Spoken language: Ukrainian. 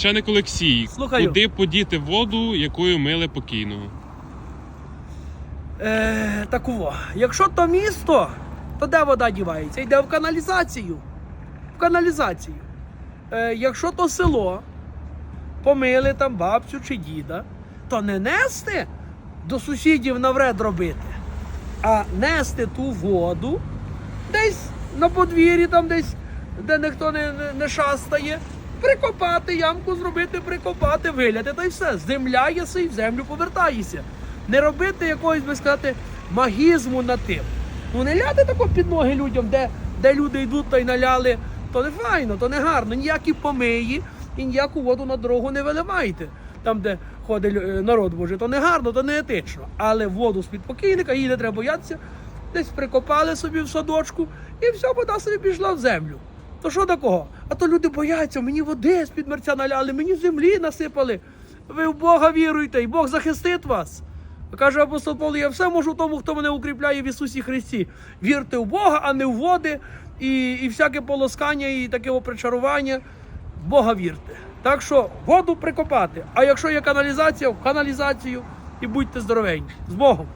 Священик Олексій, Слухаю. куди подіти воду, якою мили покійного? Е, такого. Якщо то місто, то де вода дівається? Йде в каналізацію. В каналізацію. Е, якщо то село, помили там бабцю чи діда, то не нести до сусідів навред робити, а нести ту воду десь на подвір'ї, там десь, де ніхто не, не, не шастає, прикопати, ямку зробити, прикопати, виляти, та й все. Земля єси і в землю повертаєшся. Не робити якогось, би сказати, магізму над тим. Ну не ляти тако під ноги людям, де, де люди йдуть та й наляли, то не файно, то не гарно. Ніякі помиї і ніяку воду на дорогу не виливайте. Там, де ходить е, народ Божий, то не гарно, то не етично. Але воду з-під покійника її не треба боятися. Десь прикопали собі в садочку, і вся вода собі пішла в землю. То що такого? А то люди бояться, мені води з-під мерця наляли, мені землі насипали. Ви в Бога віруйте, і Бог захистить вас. Каже апостол Павло, я все можу тому, хто мене укріпляє в Ісусі Христі. Вірте в Бога, а не в води, і, і всяке полоскання, і таке опричарування. В Бога вірте. Так що воду прикопати. А якщо є каналізація, в каналізацію і будьте здоровенькі. З Богом!